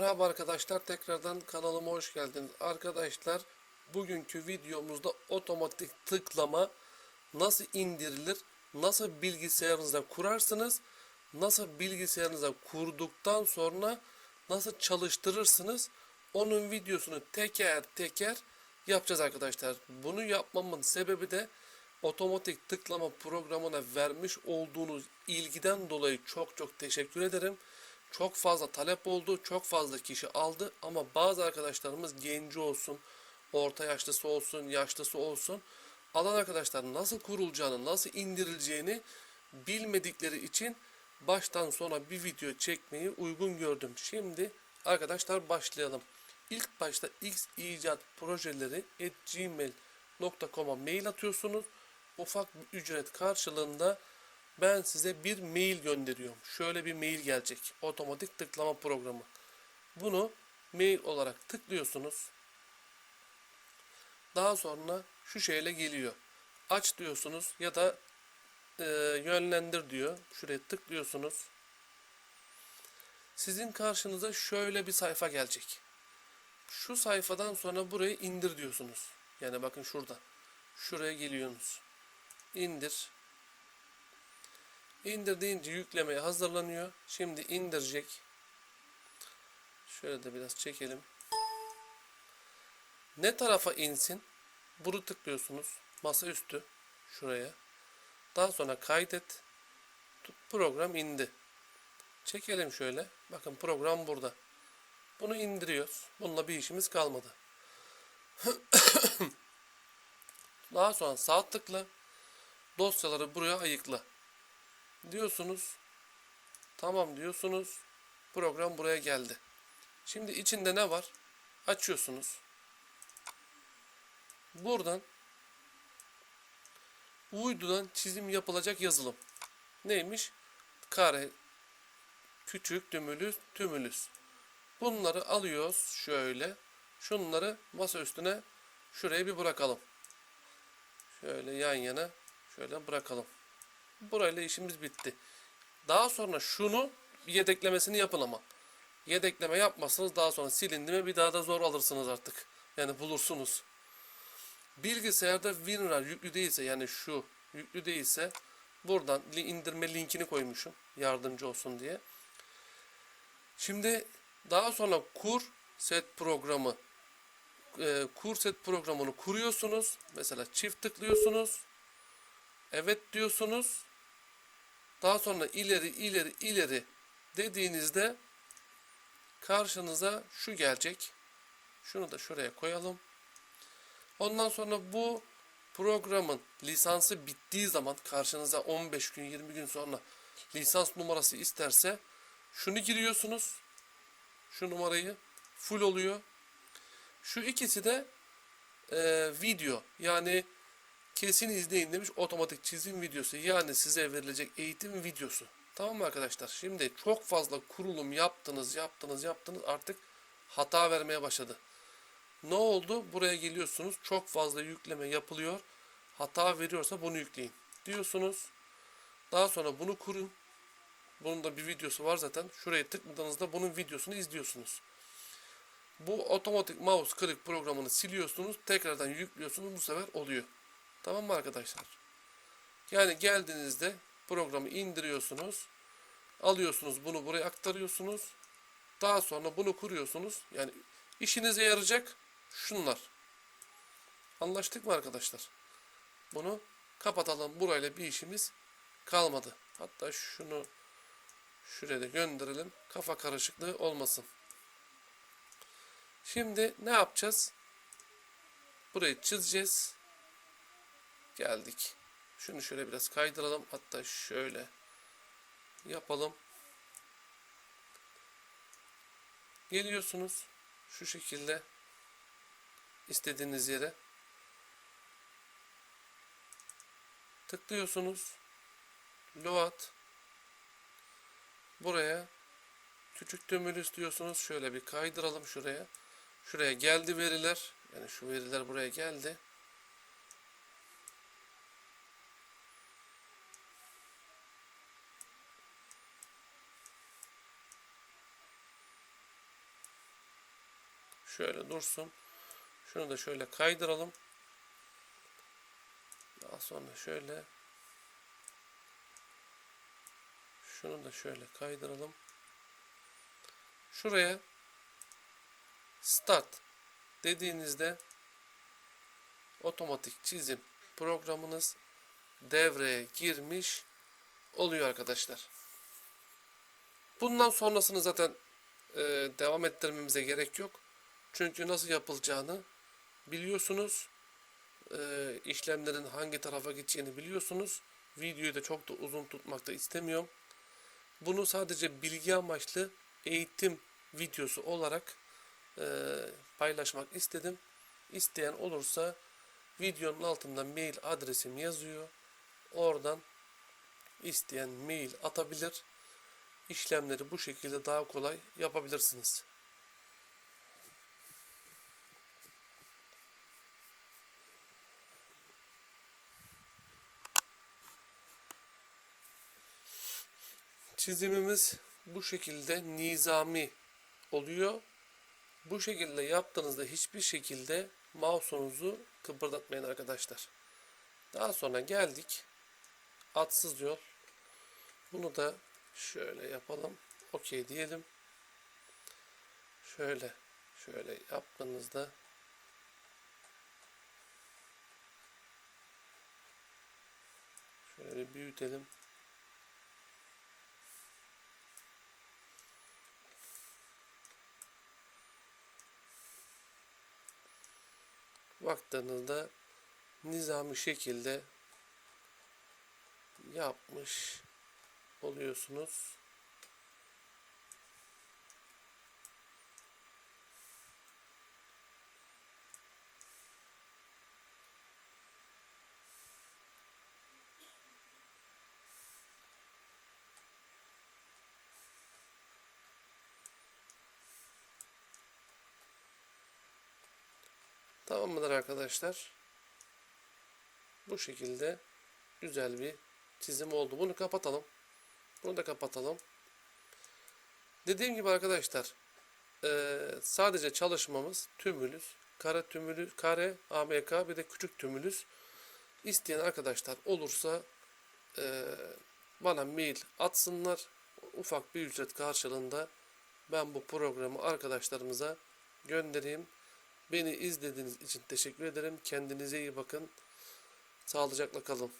Merhaba arkadaşlar tekrardan kanalıma hoş geldiniz. Arkadaşlar bugünkü videomuzda otomatik tıklama nasıl indirilir, nasıl bilgisayarınızda kurarsınız, nasıl bilgisayarınıza kurduktan sonra nasıl çalıştırırsınız onun videosunu teker teker yapacağız arkadaşlar. Bunu yapmamın sebebi de otomatik tıklama programına vermiş olduğunuz ilgiden dolayı çok çok teşekkür ederim. Çok fazla talep oldu, çok fazla kişi aldı ama bazı arkadaşlarımız genci olsun, orta yaşlısı olsun, yaşlısı olsun alan arkadaşlar nasıl kurulacağını, nasıl indirileceğini bilmedikleri için baştan sona bir video çekmeyi uygun gördüm. Şimdi arkadaşlar başlayalım. İlk başta x icat projeleri gmail.com'a mail atıyorsunuz. Ufak bir ücret karşılığında ben size bir mail gönderiyorum. Şöyle bir mail gelecek. Otomatik tıklama programı. Bunu mail olarak tıklıyorsunuz. Daha sonra şu şeyle geliyor. Aç diyorsunuz ya da e, yönlendir diyor. Şuraya tıklıyorsunuz. Sizin karşınıza şöyle bir sayfa gelecek. Şu sayfadan sonra burayı indir diyorsunuz. Yani bakın şurada. Şuraya geliyorsunuz. İndir. İndir deyince yüklemeye hazırlanıyor. Şimdi indirecek. Şöyle de biraz çekelim. Ne tarafa insin? Bunu tıklıyorsunuz. Masaüstü. Şuraya. Daha sonra kaydet. Program indi. Çekelim şöyle. Bakın program burada. Bunu indiriyoruz. Bununla bir işimiz kalmadı. Daha sonra sağ tıkla. Dosyaları buraya ayıkla. Diyorsunuz. Tamam diyorsunuz. Program buraya geldi. Şimdi içinde ne var? Açıyorsunuz. Buradan uydudan çizim yapılacak yazılım. Neymiş? Kare, küçük, tümülüs, tümülüs. Bunları alıyoruz şöyle. Şunları masa üstüne şuraya bir bırakalım. Şöyle yan yana şöyle bırakalım. Burayla işimiz bitti. Daha sonra şunu yedeklemesini yapın ama. Yedekleme yapmazsanız daha sonra silindi mi bir daha da zor alırsınız artık. Yani bulursunuz. Bilgisayarda WinRAR yüklü değilse yani şu yüklü değilse buradan indirme linkini koymuşum yardımcı olsun diye. Şimdi daha sonra kur set programı e, kur set programını kuruyorsunuz. Mesela çift tıklıyorsunuz. Evet diyorsunuz. Daha sonra ileri ileri ileri dediğinizde karşınıza şu gelecek. Şunu da şuraya koyalım. Ondan sonra bu programın lisansı bittiği zaman karşınıza 15 gün 20 gün sonra lisans numarası isterse şunu giriyorsunuz. Şu numarayı full oluyor. Şu ikisi de e, video yani kesin izleyin demiş otomatik çizim videosu yani size verilecek eğitim videosu. Tamam mı arkadaşlar? Şimdi çok fazla kurulum yaptınız yaptınız yaptınız artık hata vermeye başladı. Ne oldu? Buraya geliyorsunuz. Çok fazla yükleme yapılıyor. Hata veriyorsa bunu yükleyin. Diyorsunuz. Daha sonra bunu kurun. Bunun da bir videosu var zaten. Şuraya tıkladığınızda bunun videosunu izliyorsunuz. Bu otomatik mouse klik programını siliyorsunuz. Tekrardan yüklüyorsunuz. Bu sefer oluyor. Tamam mı arkadaşlar? Yani geldiğinizde programı indiriyorsunuz. Alıyorsunuz bunu buraya aktarıyorsunuz. Daha sonra bunu kuruyorsunuz. Yani işinize yarayacak şunlar. Anlaştık mı arkadaşlar? Bunu kapatalım. Burayla bir işimiz kalmadı. Hatta şunu şuraya gönderelim. Kafa karışıklığı olmasın. Şimdi ne yapacağız? Burayı çizeceğiz. Geldik. Şunu şöyle biraz kaydıralım. Hatta şöyle yapalım. Geliyorsunuz şu şekilde istediğiniz yere tıklıyorsunuz. Load buraya küçük tömür istiyorsunuz. Şöyle bir kaydıralım şuraya. Şuraya geldi veriler. Yani şu veriler buraya geldi. Şöyle dursun. Şunu da şöyle kaydıralım. Daha sonra şöyle şunu da şöyle kaydıralım. Şuraya start dediğinizde otomatik çizim programınız devreye girmiş oluyor arkadaşlar. Bundan sonrasını zaten e, devam ettirmemize gerek yok. Çünkü nasıl yapılacağını biliyorsunuz. E, işlemlerin hangi tarafa gideceğini biliyorsunuz. Videoyu da çok da uzun tutmak da istemiyorum. Bunu sadece bilgi amaçlı eğitim videosu olarak e, paylaşmak istedim. İsteyen olursa videonun altında mail adresim yazıyor. Oradan isteyen mail atabilir. İşlemleri bu şekilde daha kolay yapabilirsiniz. Çizimimiz bu şekilde nizami oluyor. Bu şekilde yaptığınızda hiçbir şekilde mouse'unuzu kıpırdatmayın arkadaşlar. Daha sonra geldik. Atsız yol. Bunu da şöyle yapalım. Okey diyelim. Şöyle şöyle yaptığınızda şöyle büyütelim. Baktığınızda nizami şekilde yapmış oluyorsunuz. Tamam mıdır arkadaşlar? Bu şekilde güzel bir çizim oldu. Bunu kapatalım. Bunu da kapatalım. Dediğim gibi arkadaşlar eee, sadece çalışmamız tümülüs, kare tümülüs, kare AMK bir de küçük tümülüs. İsteyen arkadaşlar olursa eee, bana mail atsınlar. Ufak bir ücret karşılığında ben bu programı arkadaşlarımıza göndereyim. Beni izlediğiniz için teşekkür ederim. Kendinize iyi bakın. Sağlıcakla kalın.